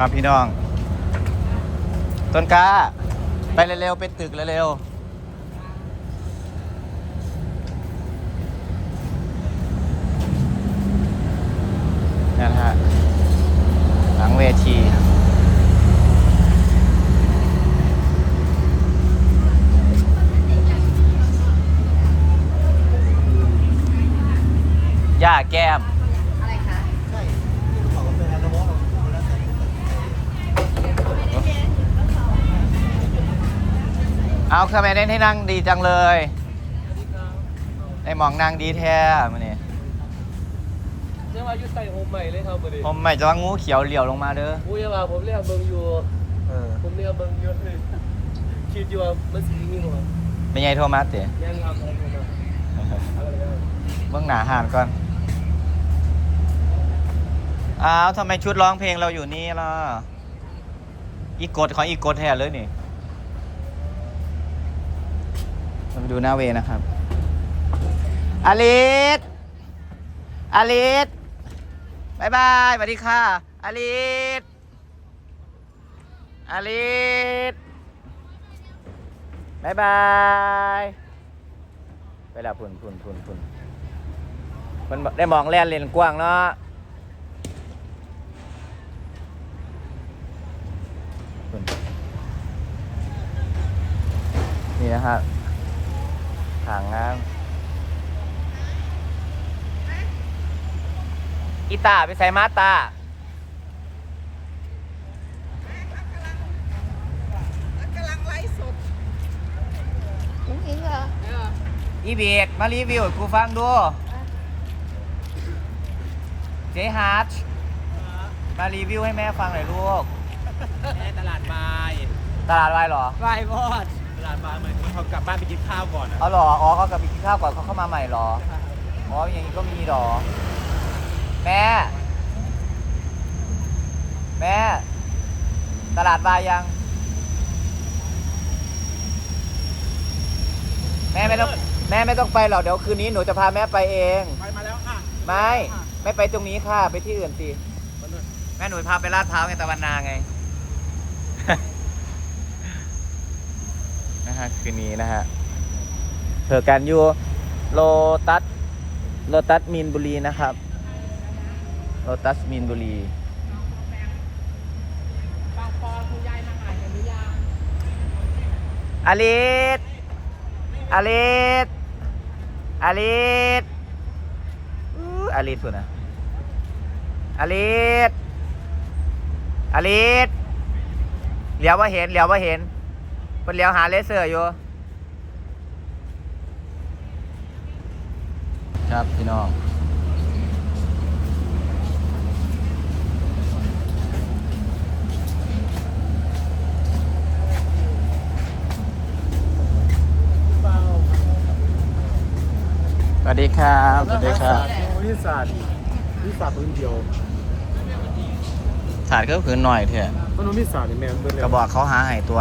ครับพี่น้อง ต้นกล้า ไปเร็วๆ ไปตึกเร็วๆนั่นฮะ หลังเวทีย่าแก้ม อะไรคะ เอาคาเมเน้นให้นั่งดีจังเลยไอหมองนั่งดีแท้มันนี่เรียกว่าอยุใส่โฮมใหม่เลยครับประเดี๋ยวผมไม่จะว่างูเขียวเหลี่ยวลงมาเด้ออุ้ยว่าผมเรียกเบิงอยู่ เออผมเรียกเบิงอยู่เลยคิดอยู่ว่ามันสีนี่หรอไม่ใช่โทรมาเตะยังทำอะไรอยู่นะอะไรนะเบื้องหนาหานก่อน อ้าวทำไมชุดร้องเพลงเราอยู่นี่ล่ะ อีกกดของอีกกดแท้เลยนี่ ดูหน้าเวนะครับอลิสอลิสบายบายสวัสดีค่ะอลิสอลิสบายบาย ไปละพุ่นพุ่นพุ่นพุ่นมันได้มองแล่นเลนกว้างเนาะนี่นะฮะทางงานอีตาไปใส่มาตากำลังไลฟ์สดอุ้งอิงเหรออีเบกมารีวิวให้กูฟังดู เจ๊ฮาร์ดมารีวิวให้แม่ฟังหน่อยลูก แม่ตลาดบาย ตลาดวายเหรอบายบอด ตลาดบายเหมือนเขากลับบ้านไปกินข้าวก่อนนะเอาเหรอ อ๋อเขากลับไปกินข้าวก่อนเขาเข้ามาใหม่เหรอ อ๋อ อย่างนี้ก็มีเหรอ แม่ แม่ ตลาดวายยัง แม่ไม่ต้อง แม่ไม่ต้องไปหรอก เดี๋ยวคืนนี้หนูจะพาแม่ไปเอง ไปมาแล้วค่ะไม่ ไม่ไปตรงนี้ค่ะ ไปที่อื่นสิแม่หนูพาไปลาดพร้าวไงตะวันนาไง นะ ฮะคืนนี้นะฮะเถอกันอยู่โลตัสโลตัสมีนบุรีนะครับโลตัสมีนบุรีอายมาหาอาลิสอลิสอลิสอลิสสุดนะอลิสอลิสเหลียวว่าเห็นเหลียวว่าเห็น นเหลียวหาเลเซอร์อยู่ ครับพี่น้อง สวัสดีครับ สวัสดีครับวิสาวิสาพื้นเดียวศาสตร์ก็คือหน่อยเถอะมันวิสาเนี่ยแม่เบิ้ลเลยกระบอกเขาหาใหายตัว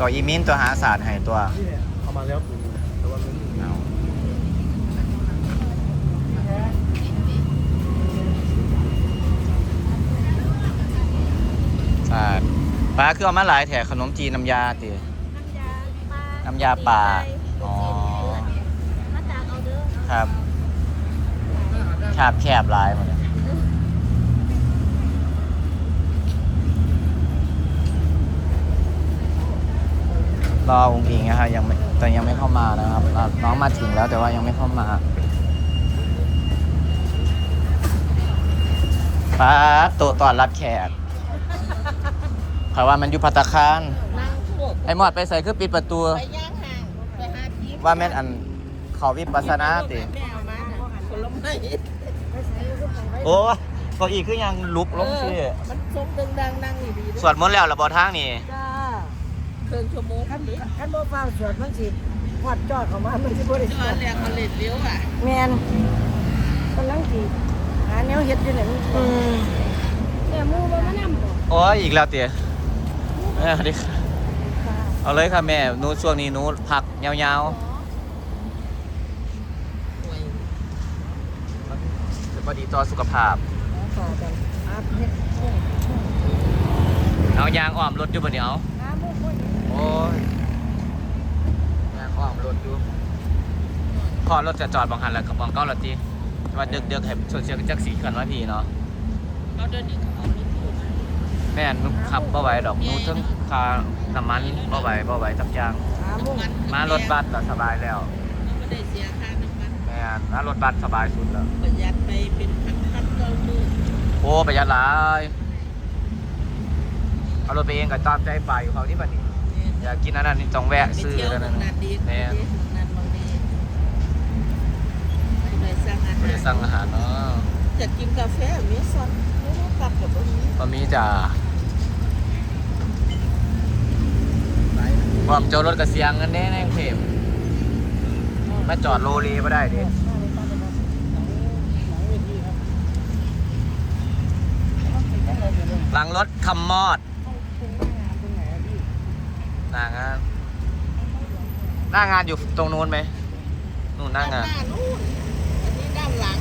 ตัวอีมินตัวหาศาสตร์ใหายตัว นี่เนี่ยเอามาแล้วพื้นแต่ว่ามันเอาศาสตร์ปลาคือเอามาหลายแถขนมจีนน้ำยาติ น้ำยาปลาน้ำยาป่าอ๋อ มาจากเอาเด้อครับแคบแคบหลายหมดเลย รอองค์อิงนะฮะยังไม่แต่ยังไม่เข้ามานะครับอะน้องมาถึงแล้วแต่ว่ายังไม่เข้ามาป้าโตะตอนรับแขกเพราะว่ามันอยู่พัตตาคารนั่งพวกไอ้หมอดไปใส่คือปิดประตู ไปย่างห่างไปหาพีว่าแม่นอันเขาวิปัสสนาติแม่เอามาน่ะผลไม้โอ้เก้าอี้คือยังลุกลงสิเออมันทรงดึงดังนั่งอยู่ดีเด้อสวดมนต์แล้วระบอทางนี่จ้า เครื่องชั่วโมงขั้นนี้ขั้นบ่ฟ้าวสวดมันสิหอดจอดเข้ามามันสิบ่ได้จสอวดดแรงมันเล็ดเลี้ยวอะแม่นกำลังสิหาแนวเฮ็ดอยู่นี่มันอืมเนี่ยหมู่บ่มานำบ่โอ้ยอีกแล้วเตี๋ยเออสวัสดีค่ะเอาเลยค่ะแม่หนูช่วงนี้หนูพักยาวๆจะพอดีต่อสุขภาพค่ะกันอาเฮ็ดยางอ้อมรถอยู่บนเดียวหาหมู่คน โอ้ยยางอ้อมรถอยู่พอรถจะจอดบางหันแล้วกับบางเก้าละจีว่าเดือกเดือกๆให้ส่วนเชียงจักสีกันว่าพี่เนาะเราเดินอีกเอารถตู้มาแม่นนุขับบ่ไหวดอกหนูทั้งคาน้ำมันบ่ไหวบ่ไหวจับยางหาหมู่มารถบัสก็สบายแล้วเราไม่ได้เสียค่าน้ำมันแม่นมารถบัสสบายสุดแล้วประหยัดไปเป็นพันพันเก้าหมื่นโอ้ประหยัดหลายเอารถไปเองก็ตามใจไปอยู่เขาที่บัดนี้ อยากกินอันนั้นนี่ต้องแวะไปซื้อเที่ยวอันเมืนั้องนนาดีแม่นนั่นบางดีไปสั่งอาไม่หาได้รสั่งอาหารเนาะจะกินกาแฟมีซอนไม่รู้กลับกับตรงนี้บะหมี่จ้าพร้อมเจอรถกระเสียงกันแน่ในกรุงเทพมาจอดโลเลไม่ได้ดิหลังรถคำมอด หน้างาน หน้างานอยู่ตรงนู้นไหมนู่นหน้างาน ด้านหน้านู่นอันนี้ด้านหลัง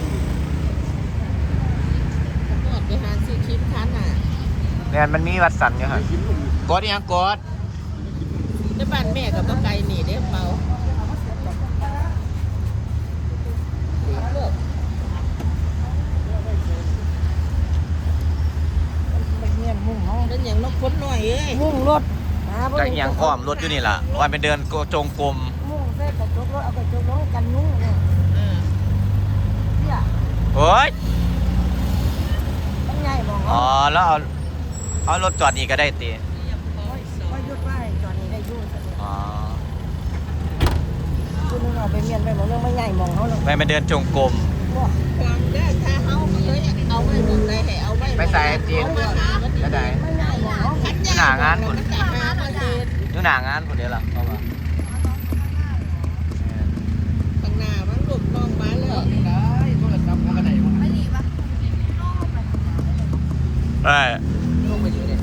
นวดไปหาซื้อครีมทานอะเนี่ยมันมีวัดสันอยู่ฮะกดยังกดในบ้านแม่กับป้าไก่นี่เด้เปล่าเลิกไปเงียบมุ่งเฮาเป็นอย่างนกพ้นหน่อยเอ้ย มุ่งรถ หาบ่ก็ได้อีหยังอ้อมรถอยู่นี่ล่ะวันเป็นเดินโกจงกรมมุ่งใส่กระจกรถเอากระจกรถกันยุ่งเนี่ยอ่าเนี่ยเฮ้ยมันใหญ่มองอ๋อเฮาแล้วเอาเอารถจอดนี่ก็ได้ตีเรียบร้อยสองว่าหยุดไว้จอดนี่ได้อยู่ซะเนี่ยอ๋อคือนึงเอาไปเมียนไปมองเรื่องมันใหญ่มองเฮาแล้วไปเป็นเดินจงกรมบ่ความได้ถ้าเฮามันเลยเอาไว้หมดเลยให้เอาไว้ไปใส่จีนเอามาหามันก็ได้มันใหญ่มองเฮาขันหน้างานพุ่นมันจะหามาเฮ็ด อยู่หน้างานคนเดียวล่ะเอามาข้างหน้ามันหลุดกล้องมาแล้วเอ้ยลงไปอยู่เนี่ย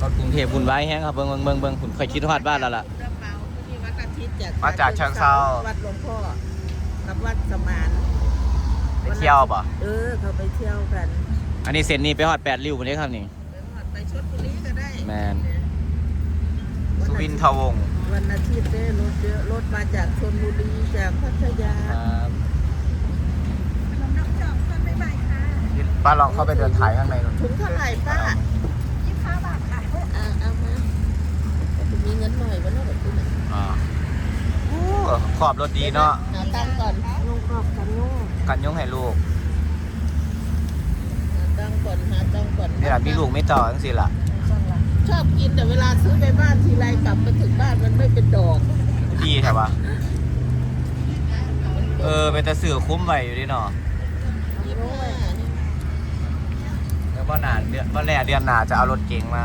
รถกรุงเทพบุญไว้แห้งครับเบิ่งเบิ่งเบิ่งเบิ่งผมเคยคิดฮอดบ้านแล้วล่ะ จากมาจากเชิงเทราวัดหลวงพ่อกับวัดสมานไปเที่ยวป่ะเออ เขาไปเที่ยวกันอันนี้เส้นนี้ไปฮอดแปดริ้วไปเลยครับนี่ ไปหอดไปชลบุรีก็ได้แมน สุวินทวงศ์วันอาทิตย์ได้รถเยอะรถมาจากชลบุรีจากพัทยาครับป้าลองเข้าไปเดินถ่ายข้างในหน่อยถุงเท่าไหร่ป้ายี่สิบาทค่ะเอาเอามาแต่มีเงินหน่อยวะเนาะแบบนี้น่ะอ่าอู้ ขอบรถดีเนาะหาตังค์ก่อนนุ่งครอบกันยุ่งกันยุ่งให้ลูกหาตังค์ก่อนหาตังค์ก่อนนี่แหละมีลูกไม่ต่อจังสิล่ะสั่นล่ะ ชอบกินแต่เวลาซื้อไปบ้านทีไรกลับมาถึงบ้านมันไม่เป็นดอกดีแถวะเออเป็นแต่สื่อคุ้มไว้อยู่ดิเนาะยี่สิบห้านี่แล้วว่าหนาเดือนว่าแน่เดือนหนาจะเอารถเก๋งมา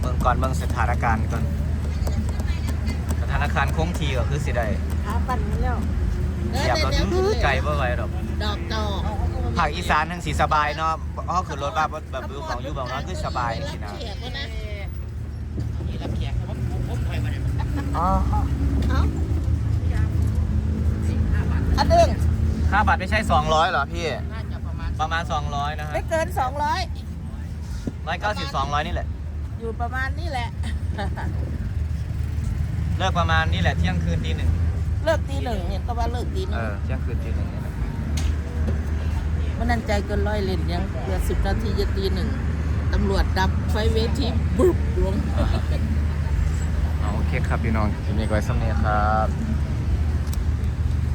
เบิ่งก่อนเบิ่งสถานการณ์ก่อน สถานการณ์คงทีก็คือสิได้หาปั่นมาแล้วเหยียบรถไกลบ่ไหวดอกดอกดอกภาคอีสานทั้งสีสบายเนาะเขาขึ้นรถแบบแบบวิวของอยู่แบบนั้นคือสบายสินะเขียกวะนะนี่รับแขกครับผมผมถอยมาเนี่ยอ๋อเอ้าอันเด้งค่าบัตรไม่ใช่ 200เหรอพี่น่าจะประมาณประมาณ 200 นะฮะไม่เกินสองร้อย190 200 นี่แหละ อยู่ประมาณนี้แหละ เลิกประมาณนี่แหละเที่ยงคืนตีหนึ่งเลิกตีหนึ่งเห็นก็ว่าเลิกตีหนึ่เองอเที่ยงคืนตีหนึ่งนี่แหละมันนั่นใจเกินร้อยเลนยังเหลือสิบนาทีจะตีหนึ่งตำรวจดับไฟเวทีบุบลงอ๋อโอเคครับพี่น้องทีนี้ก็ไว้สำเนียครับ